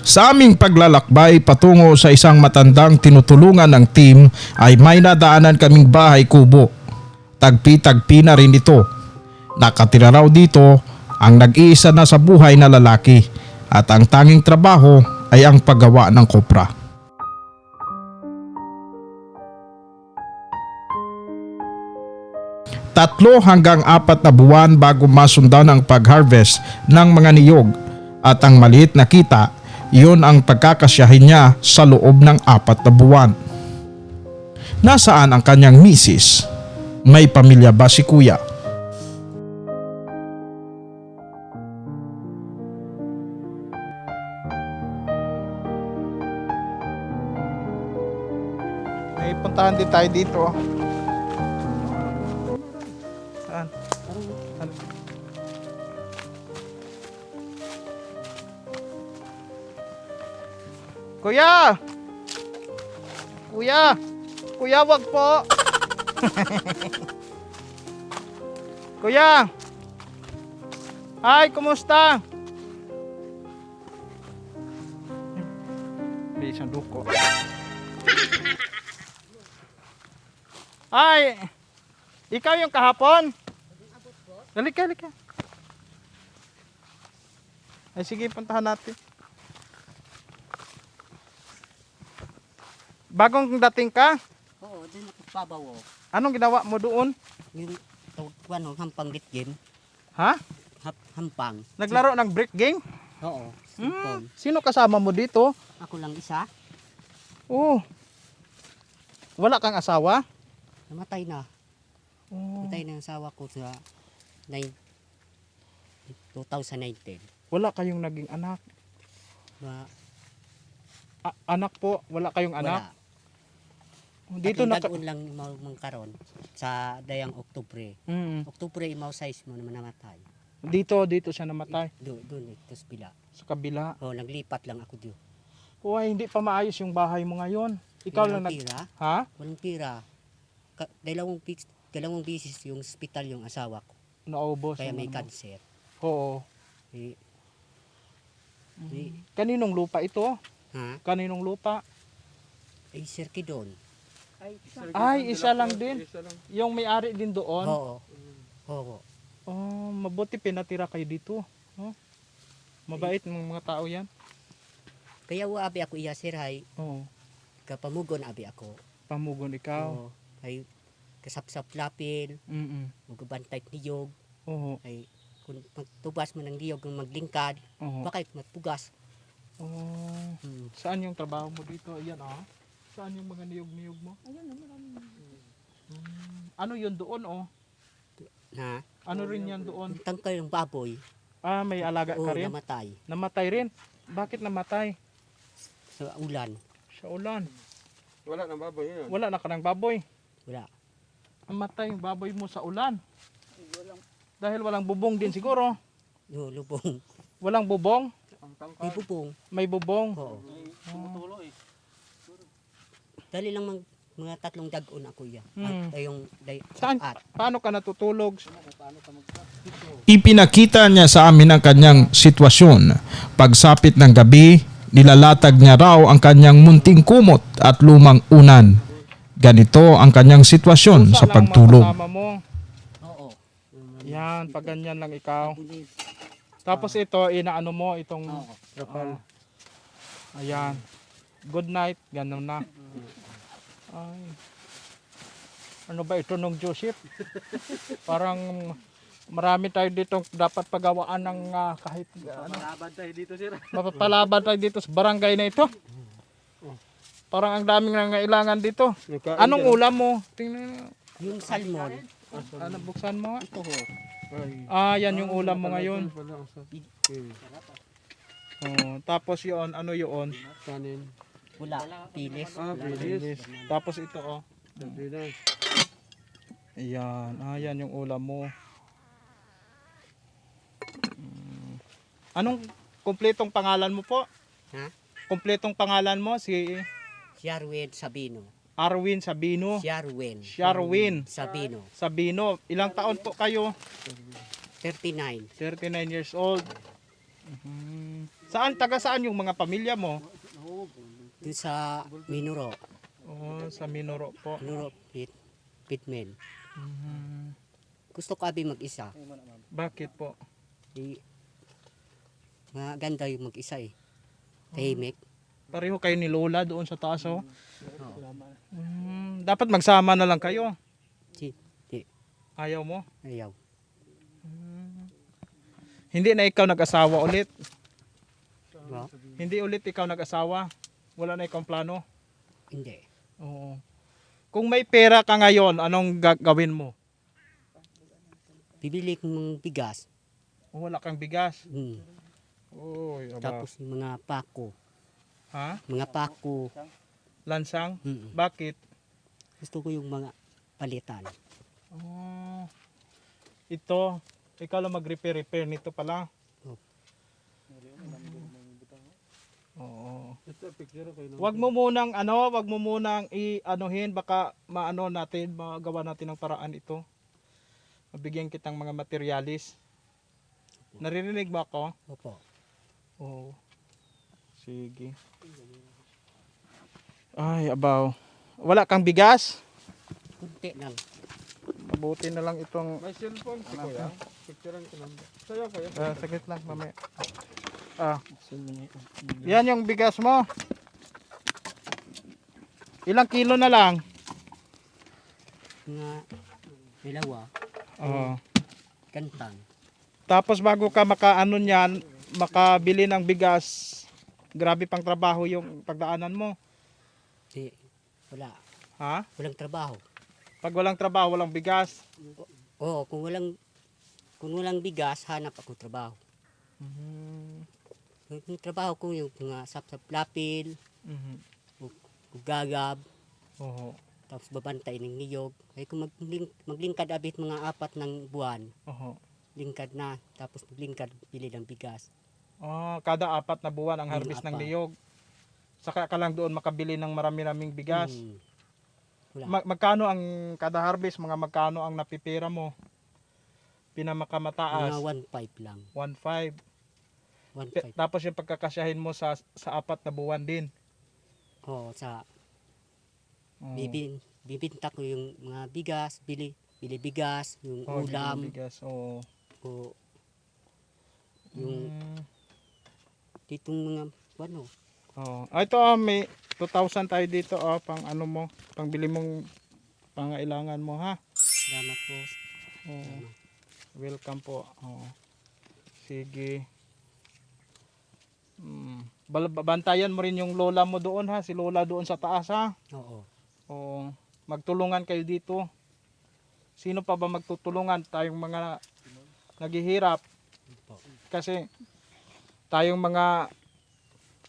Sa aming paglalakbay patungo sa isang matandang tinutulungan ng team ay may nadaanan kaming bahay kubo. Tagpi-tagpi na rin ito. Nakatira raw dito ang nag-iisa na sa buhay na lalaki at ang tanging trabaho ay ang paggawa ng kopra. Tatlo hanggang apat na buwan bago masundan ang pag-harvest ng mga niyog at ang maliit na kita, iyon ang pagkakasyahin niya sa loob ng apat na buwan. Nasaan ang kanyang misis? May pamilya ba si kuya? May puntahan din tayo dito. Saan? Saan? Kuya! Kuya! Kuya, wag po! Kuya! Hi, kumusta? May isang duko. Ay! Ikaw yung kahapon? Halika, halika. Ay sige, puntahan natin. Bagong dating ka? Oo, doon ako pabawo. Anong ginawa mo doon? Yung tawagwan ng hampang gitgin. Ha? Hap, hampang. Naglaro ng brick game? Oo, Hmm. Sino kasama mo dito? Ako lang isa. Oh. Wala kang asawa? Namatay na. Oh. Namatay na ang asawa ko sa nine- 2019. Wala kayong naging anak. Ba, A- anak po, wala kayong anak. wala. Dito dagon lang imaw mangkaron sa dayang Oktubre. Mm. Oktubre imaw size mo naman namatay. Dito, dito siya namatay Doon, doon ito sa pila. sa kabila. Oh, naglipat lang ako diyo. Uy, hindi pa maayos yung bahay mo ngayon. Ikaw lang nag pira. Ha? Walang pira. Ka, dalawang, bis- dalawang bisis yung hospital yung asawa ko. Naubos. Kaya may ano. cancer. Oo. Eh, eh, Kaninong lupa ito? ha? Kaninong lupa? Ay, Sir Kidon. Ay, isa lang din. Yung may-ari din doon. Oo. Oo. Oh, mabuti pinatira kayo dito. Oh. Mabait ng mga tao yan. Kaya wa abi ako iya sir hay Oo. kapamugon abi ako. Pamugon ikaw. Oo. Ay kasapsap lapil, Mm magabantay niyog, Oo. ay kung magtubas mo ng niyog ng maglingkad, Oo. bakit magpugas? Oh. Hmm. Saan yung trabaho mo dito? Ayan ah. Saan yung mga niyog-niyog mo? Hmm. Ano yun doon oh? Na, Ano rin yan doon? yung tangkal ng baboy, Ah, may alaga oo, ka rin? namatay Namatay rin. Bakit namatay? sa ulan. Sa ulan. Wala nang baboy yun. Wala na ka ng baboy. Wala. Namatay yung baboy mo sa ulan. Dahil walang bubong din siguro. No, lubong. Walang bubong. Ang tangkal. May bubong. May bubong. Oo. Tumutulo eh. Dali lang mag, mga tatlong dagon ako iya. Hmm. Ay, yung day, Saan? at. Paano ka natutulog? Ipinakita niya sa amin ang kanyang sitwasyon. Pagsapit ng gabi, nilalatag niya raw ang kanyang munting kumot at lumang unan. Ganito ang kanyang sitwasyon sa pagtulog. Oo. Yan, pag ganyan lang ikaw. Tapos ito, inaano mo itong Oo. trapal. Ayan. Good night. Ganun na. Ay. Ano ba ito nung Joseph? Parang marami tayo dito dapat pagawaan ng ah, kahit ano, Malabad tayo dito sir. mapapalaban tayo dito sa barangay na ito. Parang ang daming nangailangan dito. Anong ulam mo? Tingnan Yung salmon, ano, buksan mo. nga. Ito ho. Ay. Ah, yan yung ulam mo ngayon. Oh, tapos yun, ano yun? Kanin. Wala, pilis. Ah, bilis. Tapos ito oh. Na. Ayan, ah, yan yung ulam mo. Mm. Anong kumpletong pangalan mo po? Ha? Kumpletong pangalan mo si Sharwin Sabino. Arwin Sabino. Sharwin Sharwin Sabino. Sabino. Ilang taon po kayo? 39. 39 years old. Mhm. Saan, taga saan yung mga pamilya mo? Dun sa Minuro. Oh, sa Minoro po. Minuro Pit, Pitmen. Mhm. Gusto ko abi mag-isa. Bakit po? Di, maganda yung mag-isa eh. Tahimik. Pareho kayo ni Lola doon sa taas oh. Oo. Mm, dapat magsama na lang kayo. Si, di, Ayaw mo? ayaw. Hindi na ikaw nag-asawa ulit. No? Hindi ulit ikaw nag-asawa. Wala na ikaw plano. Hindi. Oo. Kung may pera ka ngayon, anong gagawin mo? Bibili ko ng bigas. Wala kang bigas. Hmm. Oy, aba. Tapos yung mga pako. ha? Mga pako. Lansang? Hmm. Bakit? Gusto ko yung mga palitan. Oh. Ito, ikaw lang mag-repair-repair nito pala. Opo. Oo. Ito, picture ko yun. Wag mo munang ano, wag mo munang i-anuhin baka maano natin, magawa natin ng paraan ito. Mabigyan kitang mga materialis. Naririnig ba ako? Opo. Oo. Sige. Ay, abaw. Wala kang bigas? Kunti lang. Mabuti na lang itong... May cellphone si Kuya. Picturean ko lang. Sa'yo, Kuya. Ah, saglit lang, mamaya. Ah, yan yung bigas mo. Ilang kilo na lang? Mga dalawa. Oo. Kantang. Tapos bago ka makaano niyan, makabili ng bigas, grabe pang trabaho yung pagdaanan mo. Di, wala. Ha? Walang trabaho. Pag walang trabaho, walang bigas. Oo, kung walang kung walang bigas, hanap ako trabaho. Mhm. Yung trabaho ko yung mga sap-sap lapil, Mhm. gagab, Oo. tapos babantay ng niyog. Ay kung magling, maglingkad abit mga apat ng buwan, Oo. lingkad na, tapos maglingkad bili ng bigas. Ah, kada apat na buwan ang harvest ng apat. niyog. Saka ka lang doon makabili ng marami-raming bigas. Hmm. Wala. Ma- magkano ang kada harvest? Mga magkano ang napipira mo? Pinamakamataas. Mga 1.5 lang. 1.5. 1.5. Tapos yung pagkakasyahin mo sa sa apat na buwan din. Oo, sa Oo. bibin, bibinta ko yung mga bigas, bili, bili bigas, yung Oo, ulam, bigas. Oo. o yung Mm. ditong mga ano, Oo. Ah, ito ah, may 2,000 tayo dito ah, pang ano mo, pang bili mong pangailangan mo ha. salamat po. Oo. Welcome po. Oo. Sige. Mm. Bantayan mo rin yung lola mo doon ha, si lola doon sa taas ha. Oo. Oo. Magtulungan kayo dito. Sino pa ba magtutulungan? Tayong mga naghihirap. Kasi tayong mga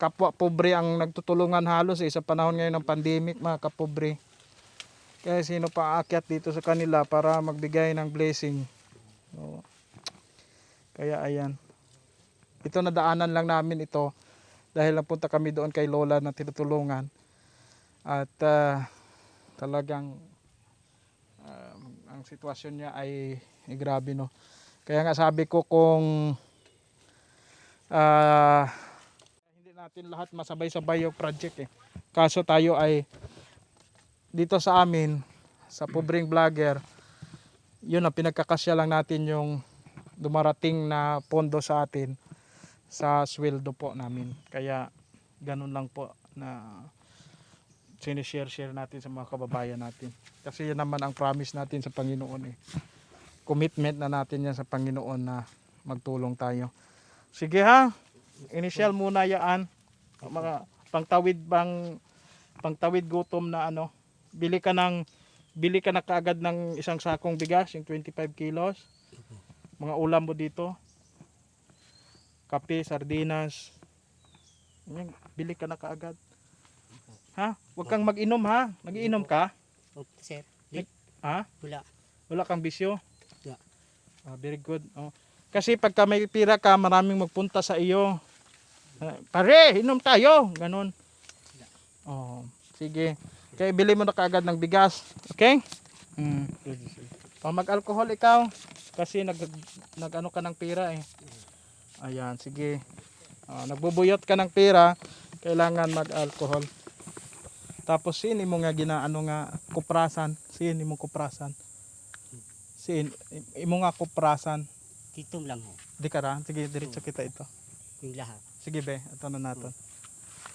kapwa pobre ang nagtutulungan halos eh, sa panahon ngayon ng pandemic mga kapobre. Kaya sino pa aakyat dito sa kanila para magbigay ng blessing. Oo. Kaya ayan. Ito nadaanan lang namin ito dahil napunta kami doon kay Lola na tinutulungan. At ah, talagang ah, ang sitwasyon niya ay, ay grabe no. Kaya nga sabi ko kung ah, hindi natin lahat masabay-sabay yung project eh. Kaso tayo ay dito sa amin sa pobreng vlogger yun ang pinagkakasya lang natin yung dumarating na pondo sa atin sa sweldo po namin. Kaya ganun lang po na sinishare-share natin sa mga kababayan natin. Kasi yan naman ang promise natin sa Panginoon eh. Commitment na natin yan sa Panginoon na magtulong tayo. Sige ha, initial muna yaan. Mga pangtawid bang pangtawid gutom na ano. Bili ka ng bili ka na kaagad ng isang sakong bigas, yung 25 kilos. Mga ulam mo dito. Kape, sardinas. Yan, bili ka na kaagad. Ha? Huwag kang mag-inom ha. Nag-iinom ka? O, sir, di, Ha? wala. Wala kang bisyo? Wala. Ah, very good. Oh. Kasi pagka may pira ka, maraming magpunta sa iyo. Ah, pare, inom tayo. Ganon. Oh, sige. Kaya bili mo na kaagad ng bigas. Okay? Mm. Oh, mag-alcohol ikaw. Kasi nag, nag ano ka ng pira eh. Ayan, sige. Oh, nagbubuyot ka ng pera, kailangan mag-alcohol. Tapos sin mo nga ginaano nga kuprasan, sin mo kuprasan. Sin imo nga kuprasan. Dito lang ho. Di ka ra, sige diretso kita ito. Yung lahat. Sige be, ito na natin.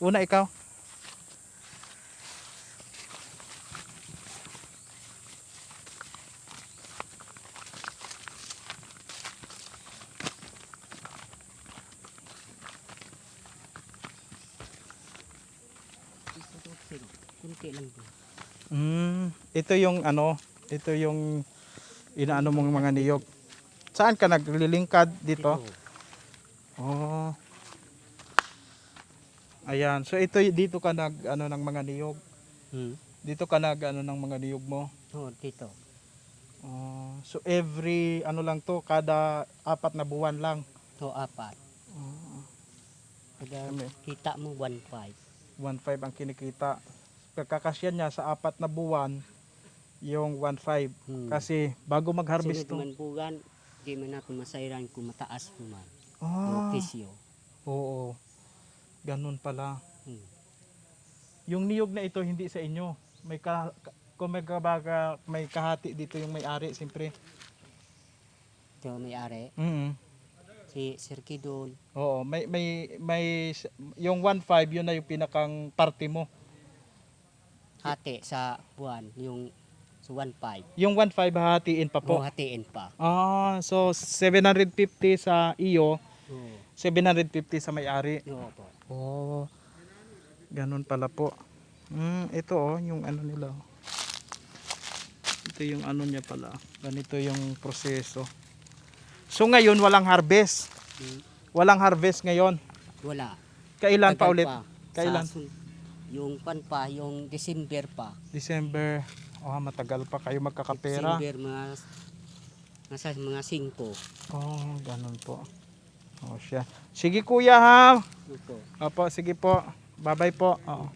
Una ikaw. Kunti lang po. Mm, ito yung ano, ito yung inaano mong mga niyog. Saan ka naglilingkad dito? Oh. Ayan. So ito dito ka nag ano ng mga niyog. Hmm. Dito ka nag ano ng mga niyog mo. Oo, dito. Oh, so every ano lang to kada apat na buwan lang. To apat. Kada Kami. kita mo 1.5. 1.5 ang kinikita. Pagkakasya niya sa apat na buwan yung 1.5 Hmm. kasi bago mag-harvest Sunod to. man bugan, di man natin masairan kung mataas po man. Ah, O pisyo. oo. Ganun pala. Hmm. Yung niyog na ito hindi sa inyo. May ka, kung may kabaga, may kahati dito yung may-ari siyempre. Ito may-ari. Mm. Si Sir Kidon. Oo, may may may yung 1.5 yun na yung pinakang party mo. Hati sa buwan. Yung sa 1.5. Yung 1.5 hahatiin pa po. O hatiin pa. Ah, so 750 sa iyo, Oo. 750 sa may-ari. Oo po. Oh. Ganun pala po. Mm, ito oh, yung ano nila. oh. Ito yung ano niya pala. Ganito yung proseso. So ngayon walang harvest. Hmm. Walang harvest ngayon. Wala. Kailan pa Tagal ulit? Sa Kailan? sun- yung pan pa, yung December pa. December. Oh, matagal pa kayo magkakapera. December mga nasa mga 5. Oh, ganun po. Oh, siya. Sige kuya ha. Opo. Opo, sige po. Bye-bye po. Oo.